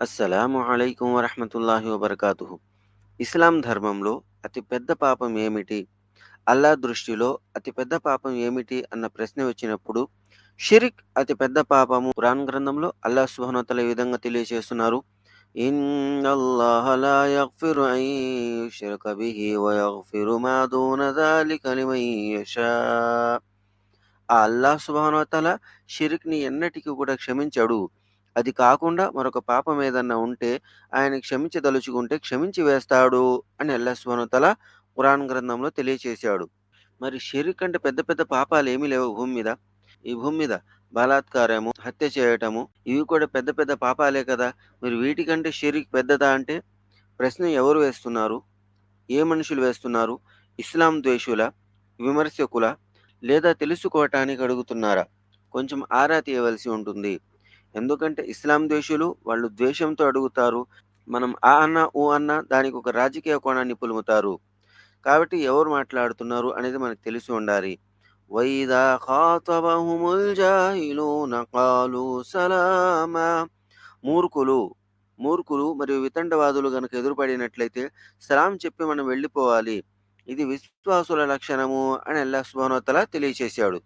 అస్సలాము అలైకుం వరహమతుల్లాహి వబర్కాతు ఇస్లాం ధర్మంలో అతిపెద్ద పాపం ఏమిటి? అల్లా దృష్టిలో అతిపెద్ద పాపం ఏమిటి అన్న ప్రశ్న వచ్చినప్పుడు షిరిక్ అతిపెద్ద పాపము పురాణ గ్రంథంలో అల్లా సుహనతల ఈ విధంగా తెలియజేస్తున్నారు. ఆ అల్లా సుభానోతల షిరిక్ని ఎన్నటికీ కూడా క్షమించాడు. అది కాకుండా మరొక పాపం ఏదన్నా ఉంటే ఆయన క్షమించదలుచుకుంటే క్షమించి వేస్తాడు అని అల్లాహ్ తల ఖురాన్ గ్రంథంలో తెలియచేశాడు. మరి షిరిక్ అంటే పెద్ద పెద్ద పాపాలు ఏమీ లేవు భూమి మీద. ఈ భూమి మీద బలాత్కారము, హత్య చేయటము ఇవి కూడా పెద్ద పెద్ద పాపాలే కదా! మరి వీటికంటే షిరిక్ పెద్దదా అంటే ప్రశ్న ఎవరు వేస్తున్నారు? ఏ మనుషులు వేస్తున్నారు? ఇస్లాం ద్వేషుల విమర్శకుల లేదా తెలుసుకోవటానికి అడుగుతున్నారా? కొంచెం ఆరా తీయవలసి ఉంటుంది. ఎందుకంటే ఇస్లాం ద్వేషులు వాళ్ళు ద్వేషంతో అడుగుతారు మనం ఆ అన్న ఊ అన్న దానికి ఒక రాజకీయ కోణాన్ని పులుముతారు. కాబట్టి ఎవరు మాట్లాడుతున్నారు అనేది మనకు తెలిసి ఉండాలి. వైదా సలామా మూర్ఖులు మూర్ఖులు మరియు వితండవాదులు గనక ఎదురుపడినట్లయితే సలాం చెప్పి మనం వెళ్ళిపోవాలి. ఇది విశ్వాసుల లక్షణము అని అల్లా సుభానోతలా తెలియచేశాడు.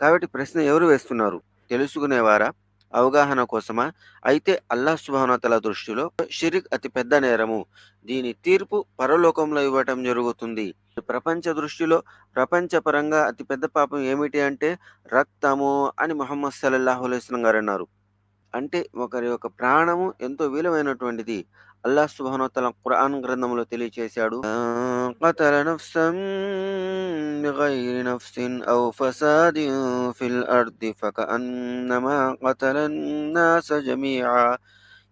కాబట్టి ప్రశ్న ఎవరు వేస్తున్నారు? తెలుసుకునేవారా? అవగాహన కోసమా? అయితే అల్లాహ్ సుభానతల దృష్టిలో షిరిక్ అతి పెద్ద నేరము. దీని తీర్పు పరలోకంలో ఇవ్వటం జరుగుతుంది. ప్రపంచ దృష్టిలో ప్రపంచపరంగా అతి పెద్ద పాపం ఏమిటి అంటే రక్తము అని మొహమ్మద్ సల్లల్లాహు అలైహి గారు అన్నారు. అంటే ఒకరి యొక్క ప్రాణము ఎంతో విలువైనటువంటిది. అల్లాహ్ సుబ్హానహు వతఆలా ఖురాన్ గ్రంథంలో తెలియచేశాడు. "మన్ ఖతల నఫ్సన్ బిగైరి నఫ్సిన్ ఔ ఫసాదిన్ ఫిల్ అర్ది ఫకఅన్నమా జమీఆ"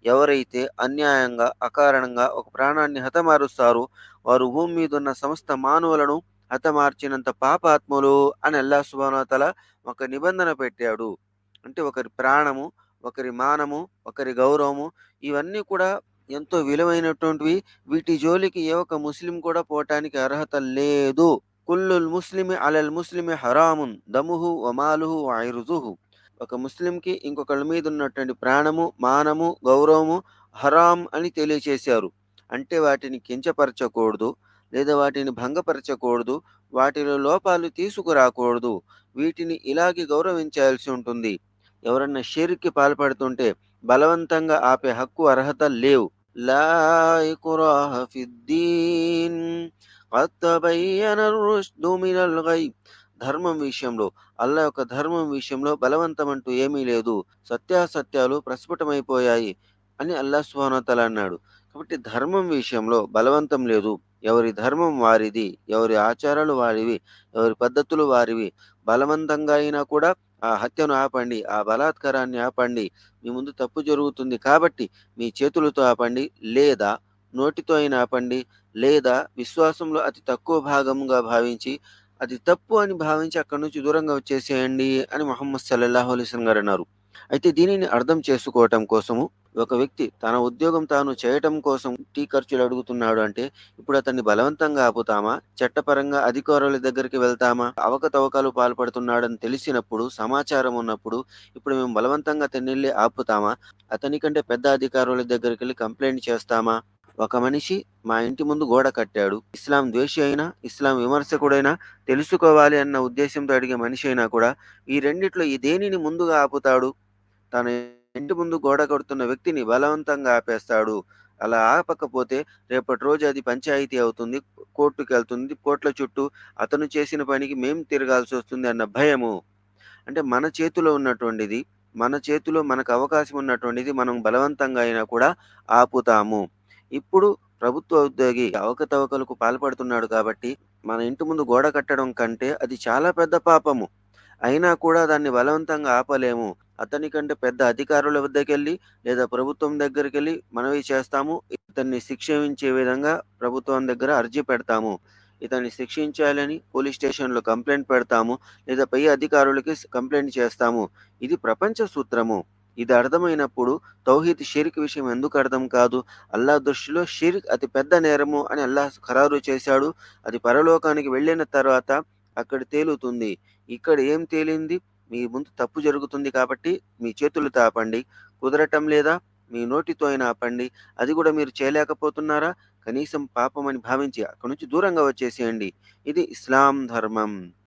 ఎవరైతే అన్యాయంగా, అకారణంగా ఒక ప్రాణాన్ని హతమారుస్తారో వారు భూమి మీదున్న సమస్త మానవులను హతమార్చినంత పాపాత్ములు అని అల్లాహ్ సుబ్హానహు వతఆలా ఒక నిబంధన పెట్టాడు. అంటే ఒకరి ప్రాణము, ఒకరి మానము, ఒకరి గౌరవము ఇవన్నీ కూడా ఎంతో విలువైనటువంటివి. వీటి జోలికి ఏ ఒక్క ముస్లిం కూడా పోవటానికి అర్హత లేదు. కుల్లుల్ ముస్లిమి అలల్ ముస్లిమి హరామున్ దముహు వమాలుహు మాలుహు ఒక ముస్లింకి ఇంకొకళ్ళ మీద ఉన్నటువంటి ప్రాణము, మానము, గౌరవము హరాం అని తెలియచేశారు. అంటే వాటిని కించపరచకూడదు. లేదా వాటిని భంగపరచకూడదు. వాటిలో లోపాలు తీసుకురాకూడదు. వీటిని ఇలాగే గౌరవించాల్సి ఉంటుంది. ఎవరన్నా షిర్క్‌కి పాల్పడుతుంటే బలవంతంగా ఆపే హక్కు, అర్హత లేవు. లా ధర్మం విషయంలో అల్లా యొక్క ధర్మం విషయంలో బలవంతం అంటూ ఏమీ లేదు. సత్యాసత్యాలు ప్రస్ఫుటమైపోయాయి అని అల్లాహ్ సుబ్హానహు అన్నాడు. కాబట్టి ధర్మం విషయంలో బలవంతం లేదు. ఎవరి ధర్మం వారిది. ఎవరి ఆచారాలు వారివి. ఎవరి పద్ధతులు వారివి. బలవంతంగా అయినా కూడా ఆ హత్యను ఆపండి. ఆ బలాత్కారాన్ని ఆపండి. మీ ముందు తప్పు జరుగుతుంది కాబట్టి మీ చేతులతో ఆపండి. లేదా నోటితో అయినా ఆపండి. లేదా విశ్వాసంలో అతి తక్కువ భాగంగా భావించి అది తప్పు అని భావించి అక్కడి నుంచి దూరంగా వచ్చేసేయండి అని మొహమ్మద్ సల్లల్లాహు అలైహి గారు అన్నారు. అయితే దీనిని అర్థం చేసుకోవటం కోసము ఒక వ్యక్తి తన ఉద్యోగం తాను చేయటం కోసం టీ ఖర్చులు అడుగుతున్నాడు అంటే ఇప్పుడు అతన్ని బలవంతంగా ఆపుతామా? చట్టపరంగా అధికారుల దగ్గరికి వెళ్తామా? అవకతవకలు పాల్పడుతున్నాడని తెలిసినప్పుడు, సమాచారం ఉన్నప్పుడు ఇప్పుడు మేము బలవంతంగా అతన్నెళ్ళి ఆపుతామా? అతని కంటే పెద్ద అధికారుల దగ్గరికి వెళ్ళి కంప్లైంట్ చేస్తామా? ఒక మనిషి మా ఇంటి ముందు గోడ కట్టాడు. ఇస్లాం ద్వేషి అయినా, ఇస్లాం విమర్శకుడైనా తెలుసుకోవాలి అన్న ఉద్దేశంతో అడిగే మనిషి అయినా కూడా ఈ రెండిట్లో ఈ దేనిని ముందుగా ఆపుతాడు? తన ఇంటి ముందు గోడ కడుతున్న వ్యక్తిని బలవంతంగా ఆపేస్తాడు. అలా ఆపకపోతే రేపటి రోజు అది పంచాయతీ అవుతుంది. కోర్టుకెళ్తుంది. కోర్టుల చుట్టూ అతను చేసిన పనికి మేము తిరగాల్సొస్తుంది అన్న భయము. అంటే మన చేతిలో ఉన్నటువంటిది, మన చేతిలో మనకు అవకాశం ఉన్నటువంటిది మనం బలవంతంగా అయినా కూడా ఆపుతాము. ఇప్పుడు ప్రభుత్వ ఉద్యోగి అవకతవకలకు పాల్పడుతున్నాడు కాబట్టి మన ఇంటి ముందు గోడ కట్టడం కంటే అది చాలా పెద్ద పాపము. అయినా కూడా దాన్ని బలవంతంగా ఆపలేము. అతని కంటే పెద్ద అధికారుల వద్దకెళ్ళి లేదా ప్రభుత్వం దగ్గరికెళ్ళి మనవి చేస్తాము. ఇతన్ని శిక్షించే విధంగా ప్రభుత్వం దగ్గర అర్జీ పెడతాము. ఇతన్ని శిక్షించాలని పోలీస్ స్టేషన్‌లో కంప్లైంట్ పెడతాము. లేదా పై అధికారులకి కంప్లైంట్ చేస్తాము. ఇది ప్రపంచ సూత్రము. ఇది అర్థమైనప్పుడు తౌహీద్ షిర్క్ విషయం ఎందుకు అర్థం కాదు? అల్లాహ్ దృష్టిలో షిర్క్ అతి పెద్ద నేరము అని అల్లాహ్ ఖరారు చేశాడు. అది పరలోకానికి వెళ్ళిన తర్వాత అక్కడ తేలుతుంది. ఇక్కడ ఏం తేలింది? మీ ముందు తప్పు జరుగుతుంది కాబట్టి మీ చేతులతో ఆపండి. కుదరటం లేదా? మీ నోటితో అయినా ఆపండి. అది కూడా మీరు చేయలేకపోతున్నారా? కనీసం పాపమని భావించి అక్కడి నుంచి దూరంగా వచ్చేసేయండి. ఇది ఇస్లాం ధర్మం.